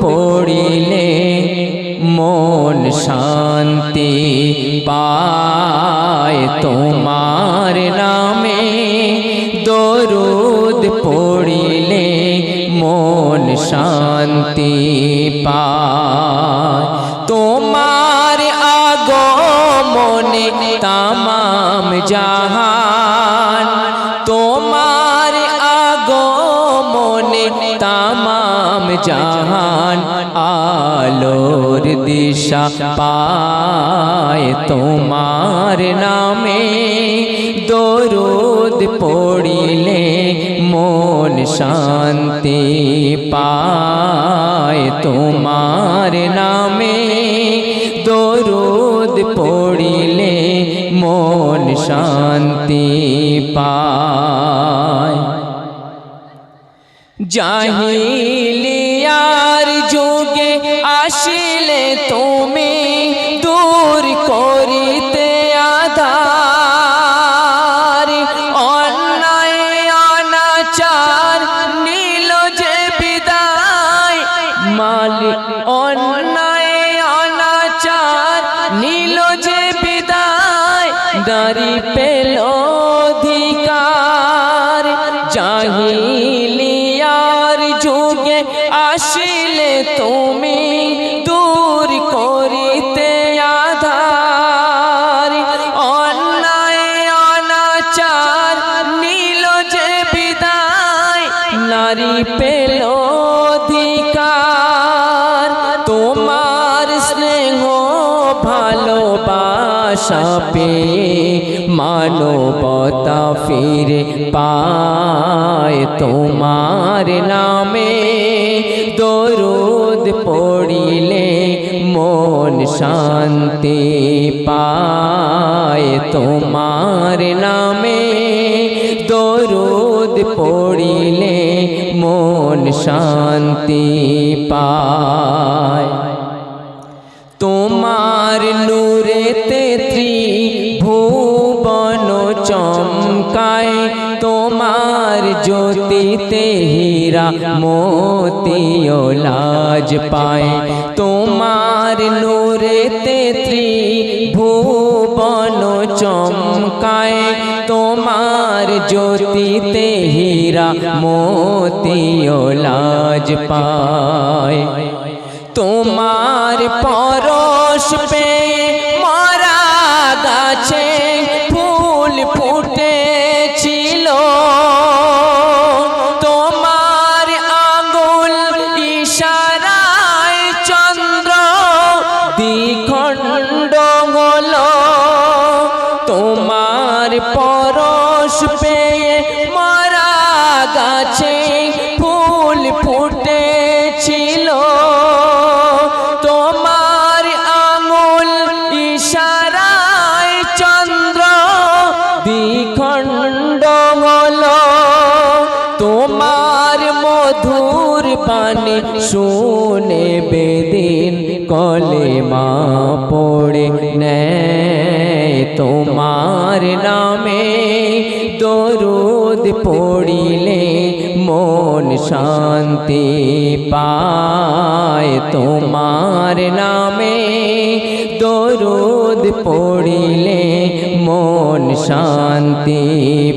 পড়িলে মন শান্তি পায় তোমার নামে। দরুদ পড়িলে মন শান্তি পায়। তোমার আগমনে তামাম জাহান। তোমার আগমনে তামাম জাহান। আলোর দিশা পায় তোমার নামে। দরুদ পড়িলে মন শান্তি পায় তোমার নামে। দরুদ পড়িলে মন শান্তি পায়। জাহিলিয়ার যুগে আসিলে তুমি দূর করিতে আধার। অন্যায় অনাচার নীল যে বিদায়। মালিক, অন্যায় অনাচার নীল যে বিদায়। দাঁড়ি পেল অধিকার। জাহিলিয়ার যুগে আসিলে তুমি মানবতা ফিরে পায় তোমার নামে। দরুদ পড়িলে মন শান্তি পায় তোমার নামে। দরুদ পড়িলে মন শান্তি পায়। তোমার নূরেতে জ্যোতিতে হীরা মোতিও লাজ পায় তোমার নূরেতে ত্রিভুবন চমকায় তোমার জ্যোতিতে হীরা মোতিও লাজ পায় তোমার পরশ পে মরা গাছে শুনে বেদিন কলে মা পড়ে, নেয় তোমার নামে দরুদ পড়িলে মন শান্তি পায়। তোমার নামে দরুদ পড়িলে মন শান্তি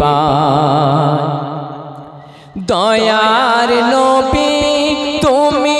পায়। দয়ার নবী তুমি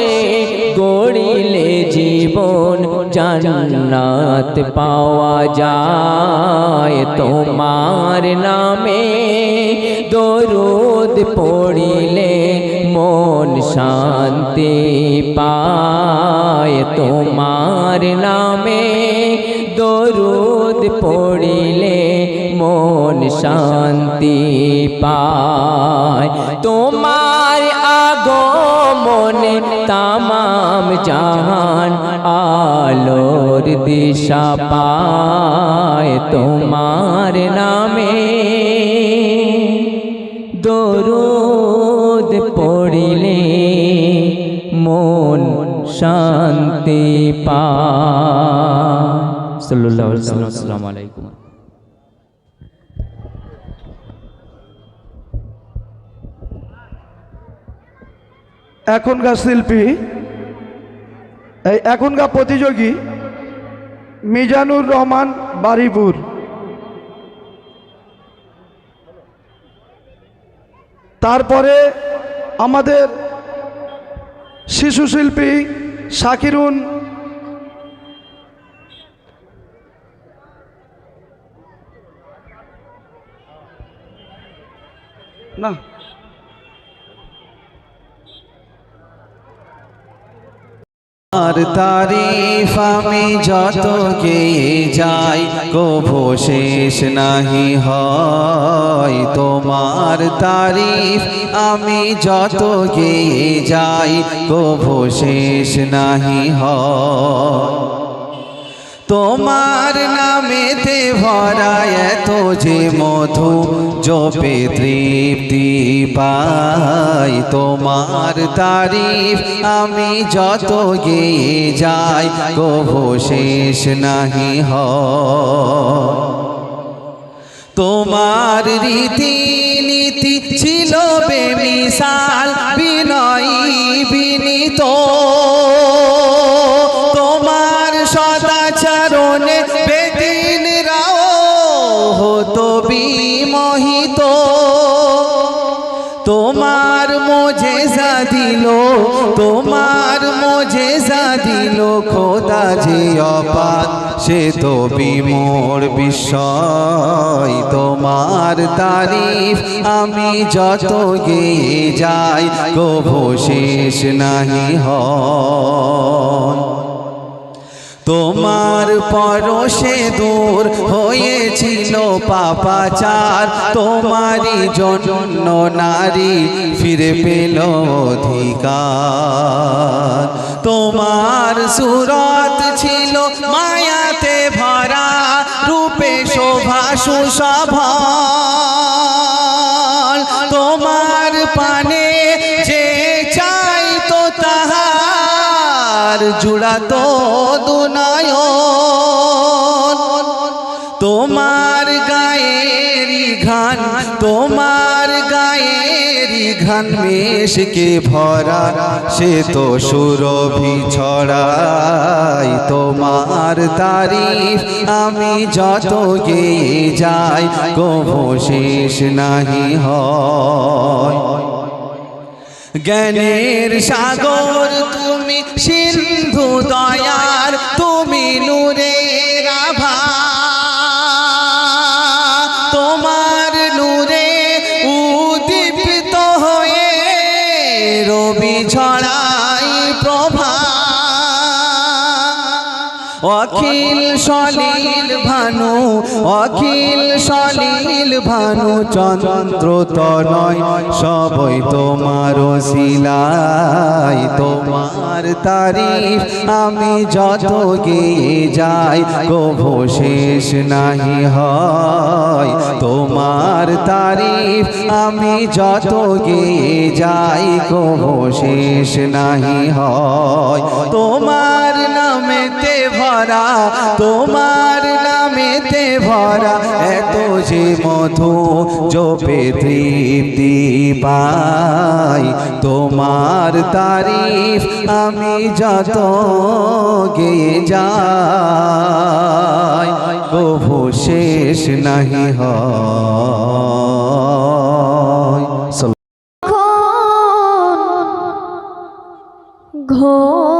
আদর্শে গড়িলে জীবন জান্নাত পাওয়া যায়। তোমার নামে দরুদ পড়িলে মন শান্তি পায়। তোমার নামে দরুদ পড়িলে মন শান্তি পায়। তোমার জাহান আলোর দিশা পায় তোমার নামে। দরুদ পড়িলে মন শান্তি সাল্লাল্লাহু আসসালামু আলাইকুম। এখনকার শিল্পী এই এখনকার প্রতিযোগী মিজানুর রহমান বারিপুর। তারপরে আমাদের শিশু শিল্পী শাকিরুন। না। আর তারিফ আমি যত গেয়ে যাই কভো শেষ নাহি হয়। তোমার তারিফ আমি যত গেয়ে যাই কভো শেষ নাহি হয়। তোমার নামেতে ভরা এত যে মধু জপে তৃপ্তি পাই। তোমার তারিফ আমি যত গেয়ে যাই কভু শেষ নাহি হ তোমার রীতি নীতি ছিল বেমিসাল বিনয়ী বিনীত তোমার মোঝে দিল খোদা যে অপাত, সে তো বিমোর বিস্ময়। তোমার তারিফ আমি যত গেয়ে যাই কভু শেষ নাহি হয় তোমার পরশে দূর হয়েছিল পাপাচার। তোমারই জন্য নারী ফিরে পেল অধিকার। তোমার সুরত ছিল মায়াতে ভরা, রূপে শোভা সুসভা তোমার পানে যে চাই তো তাহার, জুড়াতো দুনয়ন ঘান মেশকে ভরা, সে তো সুরভি ছড়াই। তোমার তারিফ আমি যত গেয়ে যাই কভু শেষ নাহি হয়। জ্ঞানের সাগর, তুমি সিন্ধু দয়ার, তুমি নূরের অখিল সলিল ভানু, অখিল সলিল ভানু, চন্দ্র তনয়, সবই তোমার শিলাই তোমার তারিফ আমি যত গেয়ে যাই কভু শেষ নাহি হয়। তোমার তারিফ আমি যত গেয়ে যাই কভু শেষ নাহি হয়। তোমার নামেতে ভরা, তোমার নামেতে ভরা, এত যে মধু জপে তৃপ্তি পাই তোমার তারিফ আমি যত গেয়ে যাই কভু শেষ নাহি হয়। ঘোর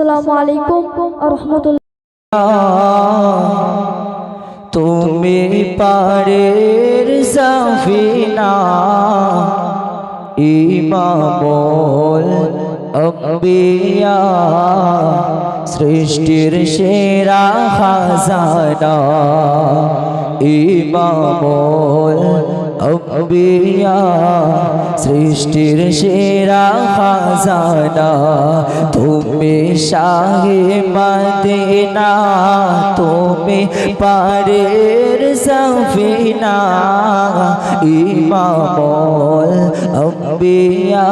আসসালামু আলাইকুম তুমি পারের সাফিনা ইমামুল আম্বিয়া সৃষ্টির সেরা খাজানা ইমামুল আম্বিয়া সৃষ্টির সেরা খাজানা। তুমি শাহে মদিনা, তুমি পারের সফিনা। ইমামুল আম্বিয়া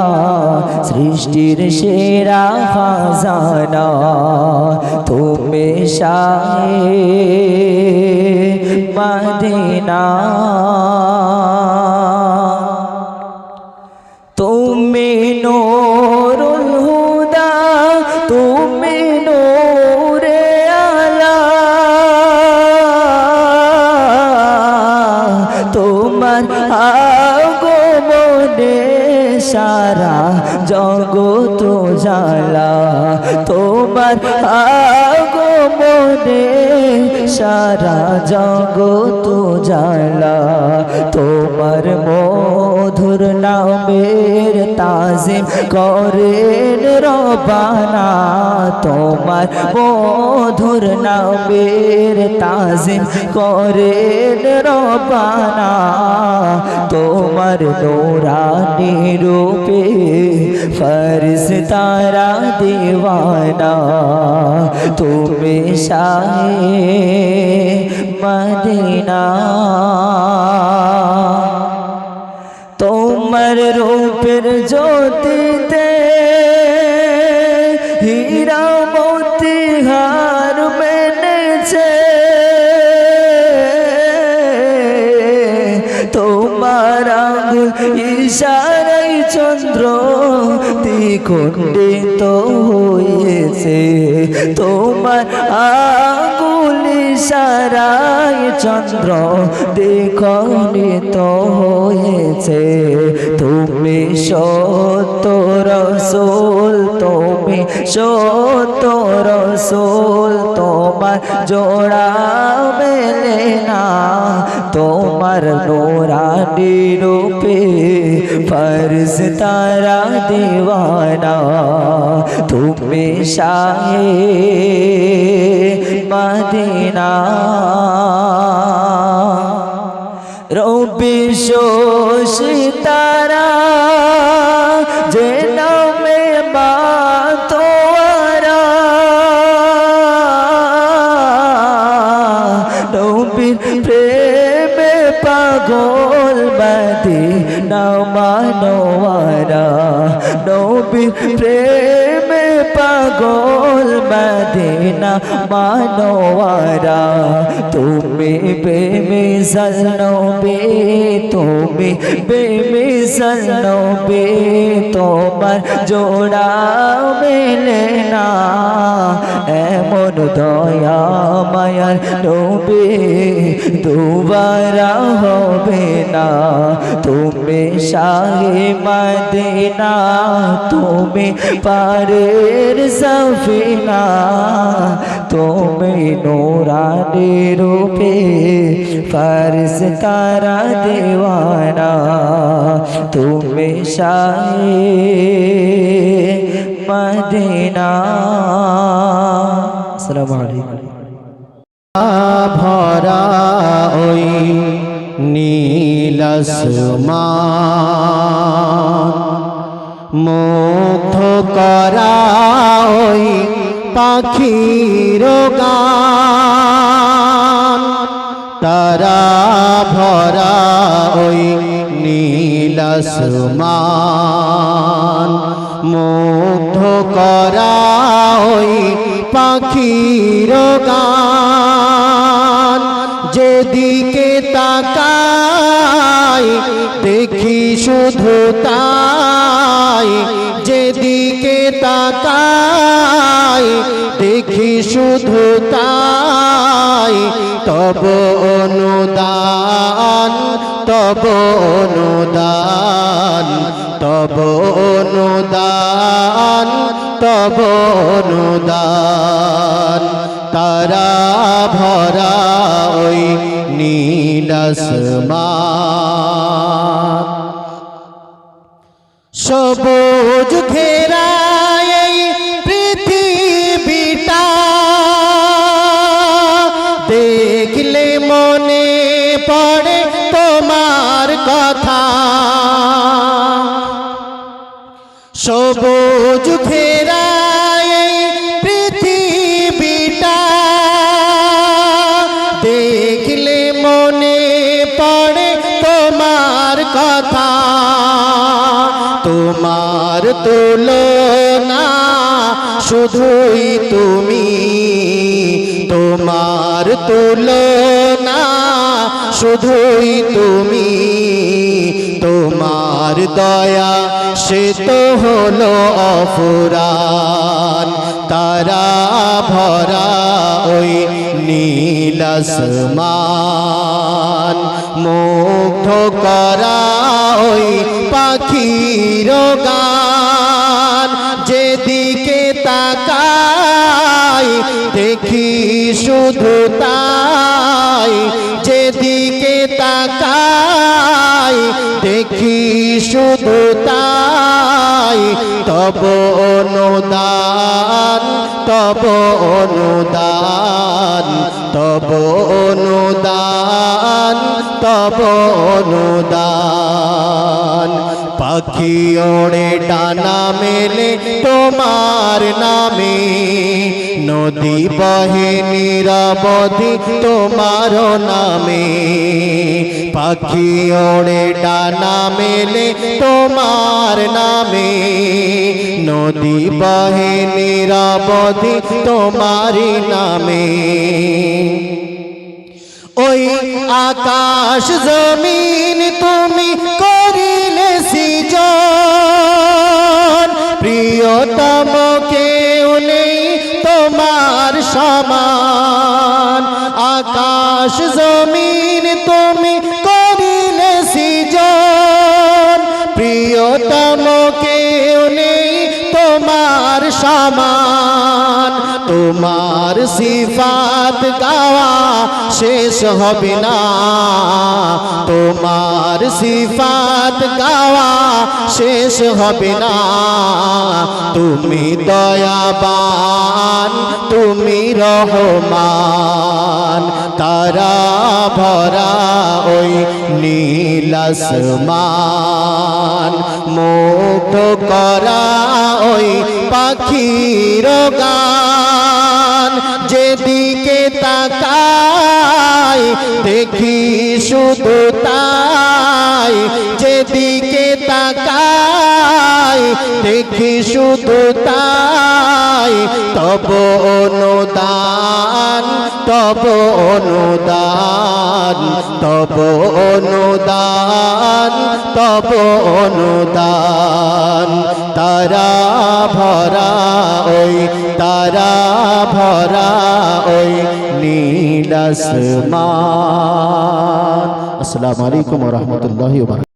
সৃষ্টির সেরা খাজানা। তুমি শাহে মদিনা। তুমি নূরুল হুদা, তুমি নূরে আলা। তোমার আগমনে সারা জগত জালা তোমার আগমনে সারা জগত জালা তোমার মধুর নামের তাজিম করেন রবানা তোমার মধুর নামের তাজিম করেন রবানা তোমার নোরানি রূপে ফরজ তারা দিওয়ানা, তুমি শাহে মদিনা। তোমার রূপের জ্যোতিতে হীরা মোতি হার মেনেছে। তোমার ইশারাই চন্দ্র দ্বিখণ্ডিত হয়েছে। তোমার আঙ্গুল ইশারাই চন্দ্র তো হয়েছে। তুমি সত্য রসুল তুমি সত্য রসুল তোমার জোড়া মেলে না তোমার নোরানি রূপে ফরজ তারা দিওয়ানা, তুমি শাহে মদিনা। রবি তারা যে নবীর প্রেমে পাগল মদিনা মানোয়ারা, তুমি বেমিসাল নবী তুমি বেমিসাল নবী তোমার জোড়া মেলে না। এমন দয়া মায়ার নবী দুবারা হবে না। তুমি শাহে মদিনা, তুমি পারের সফিনা তুমি নোরানি রূপে ফারস তারা দেওয়ানা, তুমি শাহে মদিনা। আসসালামু আলাইকুম। ভরা ওই নীলসমান মুগ্ধ করা ওই পাখির গান। তারা ভরা ওই নীলসমান মুগ্ধ করা ওই পাখির গান। যেদিকে তাকাই দেখি শুধু তাই তাকাই দেখি শুধু তাই। তব অনুদান তব অনুদান তব অনুদান তব অনুদান। তারা ভরা ওই নীলসমান সবুজ ঘেরা তোমার কথা। সবুজ এই পৃথিবীটা, দেখলে মনে পড়ে তোমার কথা। তোমার তুলনা শুধুই তুমি, তোমার তুলনা শুধুই তুমি, তোমার দয়া সে তো হলো অফুরান। তারা ভরা ওই নীলসমান মুগ্ধ করা ওই পাখির গান। যেদিকে তাকাই দেখি শুধু তাই শুধু তাই তব অনুদান তব অনুদান তব অনুদান তব অনুদান। পাখি ওড়ে ডানা মেলে তোমার নামে, নদী বহে নিরবধি তোমার নামে। পাখি ওড়ে ডানা মেলে, তোমার নামে। নদী বহে নিরবধি তোমারি নামে। ওই আকাশ জমিন তুমি করিলে সৃজন। প্রিয়তম কেউ নেই তোমার সমান। আকাশ জমিন তুমি তোমার সমান তোমার সিফাত গাওয়া শেষ হবে না। তোমার সিফাত গাওয়া শেষ হবে না। তুমি দয়াবান, তুমি রহমান। তারা ভরা ওই নীলাসমান মুগ্ধ করা ওই পাখির গান দেখি শুধু তাই যেদিকে তাকাই দেখি শুধু তাই, তব অনুদান তব অনুদান তব অনুদান তব অনুদান। তারা ভরা ওই, তারা ভরা ওই নীলাসমান আসসালামু আলাইকুম রহমতুল্লাহ